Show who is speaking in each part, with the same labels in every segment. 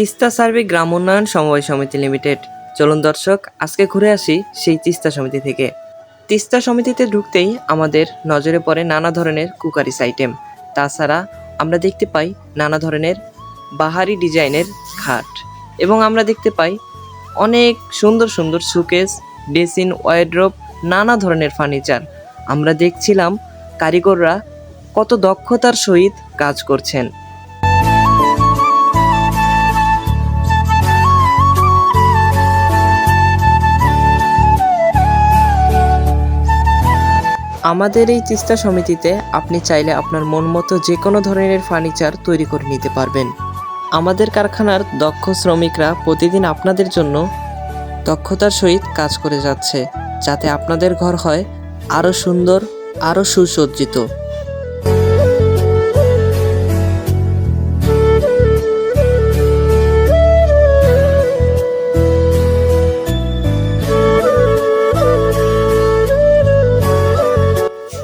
Speaker 1: Teesta survey গ্রাম উন্নয়ন সমবায় সমিতি লিমিটেড। চলুন দর্শক, আজকে ঘুরে আসি সেই তিস্তা সমিতি থেকে। তিস্তা সমিতিতে ঢুকতেই আমাদের নজরে পড়ে নানা ধরনের কুকারিস আইটেম। তাছাড়া আমরা দেখতে পাই নানা ধরনের বাহারি ডিজাইনের খাট এবং আমরা দেখতে পাই অনেক সুন্দর সুন্দর সুকেস ডেসিন ওয়াইড্রোপ নানা ধরনের ফার্নিচার। আমরা দেখছিলাম কারিগররা কত দক্ষতার সহিত কাজ করছেন। আমাদের এই তিস্তা সমিতিতে আপনি চাইলে আপনার মন মতো যে কোনো ধরনের ফার্নিচার তৈরি করে নিতে পারবেন। আমাদের কারখানার দক্ষ শ্রমিকরা প্রতিদিন আপনাদের জন্য দক্ষতার সহিত কাজ করে যাচ্ছে, যাতে আপনাদের ঘর হয় আরও সুন্দর আরও সুসজ্জিত।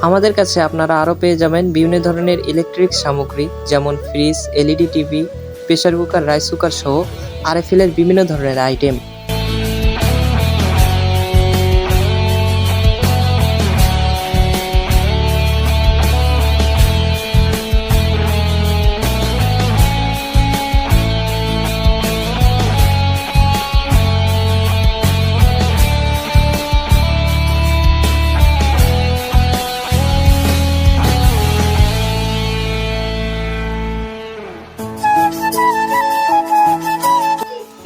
Speaker 1: আমাদের কাছে আপনারা আরও পেয়ে যাবেন বিভিন্ন ধরনের ইলেকট্রিক সামগ্রী, যেমন fridge LED TV pressure cooker rice cooker সহ আরএফএলের বিভিন্ন ধরনের আইটেম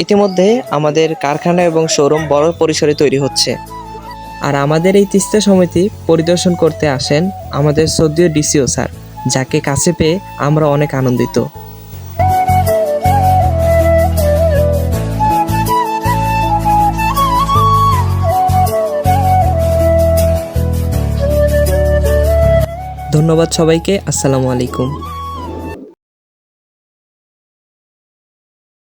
Speaker 1: ইতিমধ্যে আমাদের কারখানা এবং শোরুম বড় পরিসরে তৈরি হচ্ছে। আর আমাদের এই তিস্তা সমিতি পরিদর্শন করতে আসেন আমাদের সদ্য ডিসিও স্যার, যাকে কাছে পেয়ে আমরা অনেক আনন্দিত। ধন্যবাদ সবাইকে, আসসালামু আলাইকুম।